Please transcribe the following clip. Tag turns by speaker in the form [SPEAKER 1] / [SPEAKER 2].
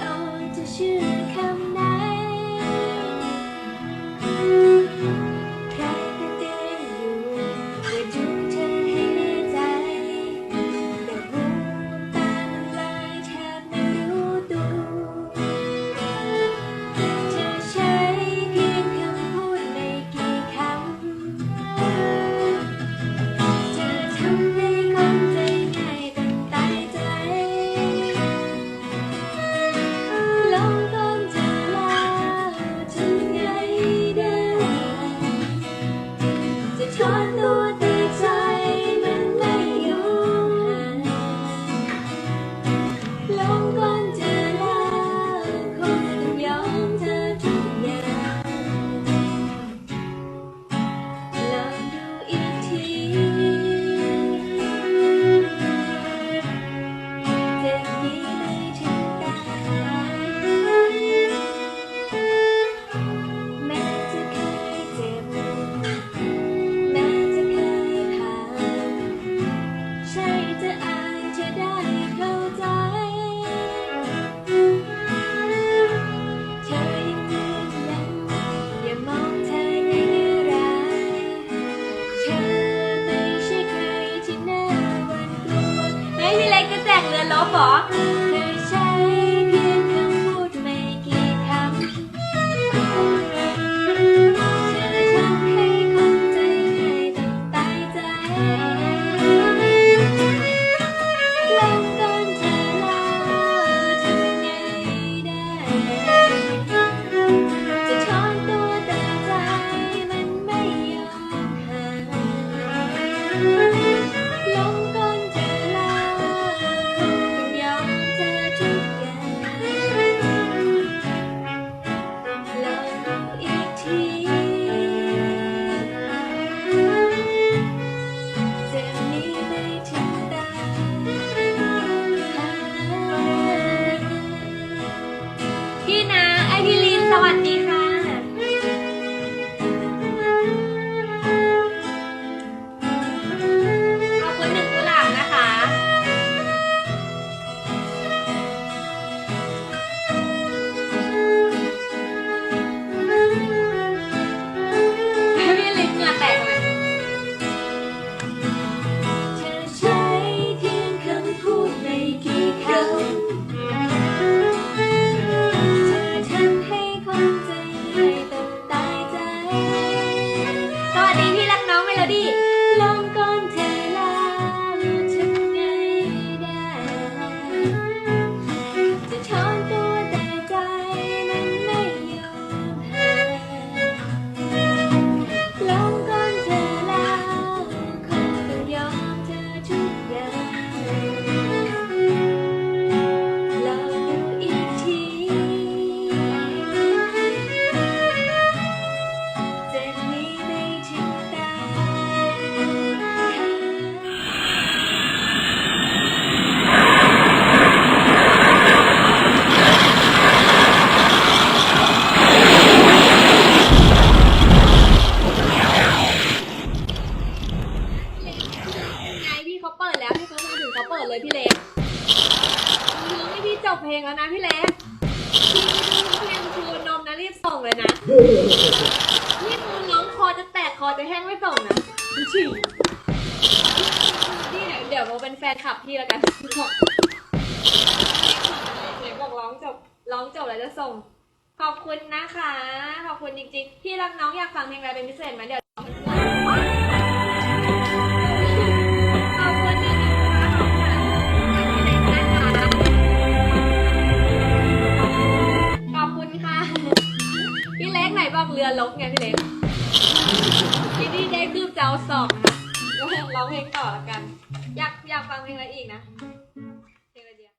[SPEAKER 1] own to shoot the count. 的老宝 เลยพี่เล็กยืนให้พี่จบเพลงแล้วนะพี่เล็กเพลงชูนมนะรีบส่งเลยนะนี่มือน้องคอจะแตกคอจะแห้งไม่ส่งนะฉี่นี่เดี๋ยวเดี๋ยวเราเป็นแฟนคลับพี่แล้วกันเล็กบอกร้องจบร้องจบแล้วจะส่ง ขอบคุณนะคะ ขอบคุณจริงๆ พี่รักน้องอยากฟังเพลงอะไรเป็นพิเศษไหมเดี๋ยว พี่เล็กพี่ดีได้คืบเจ้าสองนะคะเราเพลงต่อละกัน อยากอยากฟังเพลงอะไรอีกนะ